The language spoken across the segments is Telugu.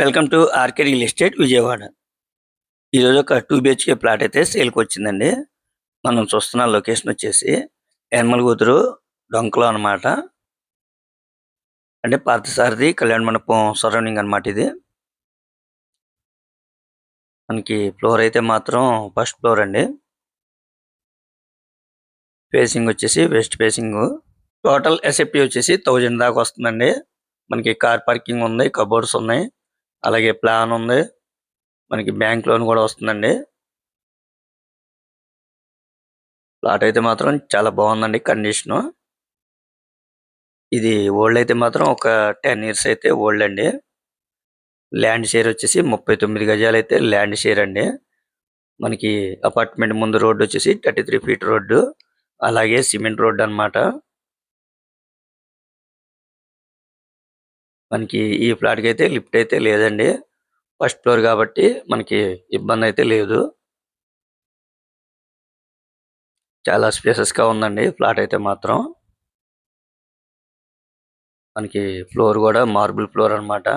Welcome to RK real estate Vijayawada. ఈరోజు ఒక టూ బిహెచ్కే ప్లాట్ అయితే సేల్కి వచ్చిందండి. మనం చూస్తున్న లొకేషన్ వచ్చేసి ఎనమల కూతురు డొంకలో అన్నమాట. అంటే పార్థసారథి కళ్యాణ మండపం సరౌండింగ్ అన్నమాట ఇది. మనకి ఫ్లోర్ అయితే మాత్రం ఫస్ట్ ఫ్లోర్ అండి. ఫేసింగ్ వచ్చేసి వెస్ట్ ఫేసింగ్. టోటల్ ఎస్ఎఫ్టీ వచ్చేసి థౌజండ్ దాకా వస్తుందండి. మనకి కార్ పార్కింగ్ ఉంది కబోర్డ్స్ ఉన్నాయి. అలాగే ప్లాన్ ఉంది. మనకి బ్యాంక్ లోన్ కూడా వస్తుందండి. ప్లాట్ అయితే మాత్రం చాలా బాగుందండి కండిషన్. ఇది ఓల్డ్ అయితే మాత్రం ఒక టెన్ ఇయర్స్ అయితే ఓల్డ్ అండి. ల్యాండ్ షేర్ వచ్చేసి ముప్పై తొమ్మిది గజాలు అయితే ల్యాండ్ షేర్ అండి. మనకి అపార్ట్మెంట్ ముందు రోడ్డు వచ్చేసి థర్టీ త్రీ ఫీట్ రోడ్డు అలాగే సిమెంట్ రోడ్డు అన్నమాట. మనకి ఈ ఫ్లాట్కి అయితే లిఫ్ట్ అయితే లేదండి. ఫస్ట్ ఫ్లోర్ కాబట్టి మనకి ఇబ్బంది అయితే లేదు. చాలా స్పేసెస్గా ఉందండి ఫ్లాట్ అయితే మాత్రం. మనకి ఫ్లోర్ కూడా మార్బుల్ ఫ్లోర్ అనమాట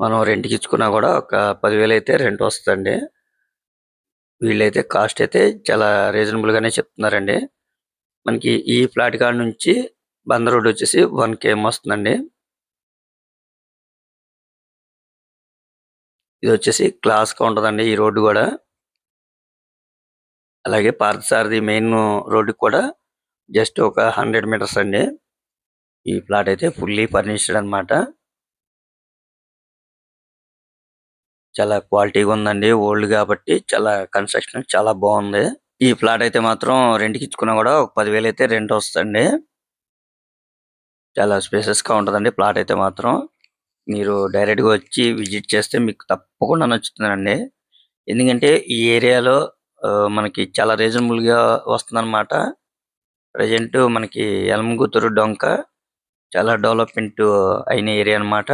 మనం రెంట్కి ఇచ్చుకున్నా కూడా ఒక పదివేలు అయితే రెంట్ వస్తుందండి. వీళ్ళైతే కాస్ట్ అయితే చాలా రీజనబుల్గానే చెప్తున్నారండి. మనకి ఈ ఫ్లాట్ కాడ నుంచి బందర్ రోడ్ వచ్చేసి వన్ కేఎం వస్తుందండి. ఇది వచ్చేసి క్లాస్గా ఈ రోడ్డు కూడా. అలాగే పార్థసారథి మెయిన్ రోడ్డుకి కూడా జస్ట్ ఒక హండ్రెడ్ మీటర్స్ అండి. ఈ ఫ్లాట్ అయితే ఫుల్లీ ఫర్నిష్డ్ అన్నమాట. చాలా క్వాలిటీగా ఉందండి. ఓల్డ్ కాబట్టి చాలా కన్స్ట్రక్షన్ చాలా బాగుంది. ఈ ఫ్లాట్ అయితే మాత్రం రెంట్కి ఇచ్చుకున్నా కూడా ఒక పదివేలు అయితే రెంట్ వస్తుంది చాలా స్పేసెస్గా గా ఉంటదండి ప్లాట్ అయితే మాత్రం. మీరు డైరెక్ట్గా వచ్చి విజిట్ చేస్తే మీకు తప్పకుండా నచ్చుతుందండి. ఎందుకంటే ఈ ఏరియాలో మనకి చాలా రీజనబుల్గా వస్తుందన్నమాట. ప్రజెంట్ మనకి ఎలమగుతురు డొంక చాలా డెవలప్మెంట్ అయిన ఏరియా అన్నమాట.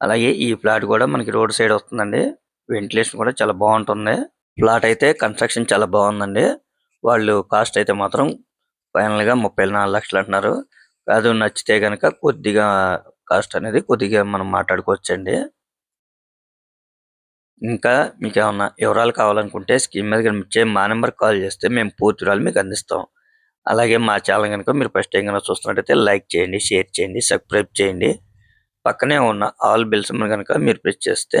అలాగే ఈ ఫ్లాట్ కూడా మనకి రోడ్ సైడ్ వస్తుందండి. వెంటిలేషన్ కూడా చాలా బాగుంటుంది. ఫ్లాట్ అయితే కన్స్ట్రక్షన్ చాలా బాగుందండి. వాళ్ళు కాస్ట్ అయితే మాత్రం ఫైనల్గా ముప్పై నాలుగు లక్షలు అంటున్నారు. అది నచ్చితే కనుక కొద్దిగా కాస్ట్ అనేది కొద్దిగా మనం మాట్లాడుకోవచ్చండి. ఇంకా మీకు ఏమన్నా వివరాలు కావాలనుకుంటే స్కీమ్ మీద కనిపించే మా నెంబర్ కాల్ చేస్తే మేము పూర్తి వివరాలు మీకు అందిస్తాం. అలాగే మా ఛానల్ కనుక మీరు ఫస్ట్ టైం కనుక చూస్తున్నట్టయితే లైక్ చేయండి షేర్ చేయండి సబ్స్క్రైబ్ చేయండి. పక్కనే ఉన్న ఆల్ బిల్స్ కనుక మీరు ప్రెస్ చేస్తే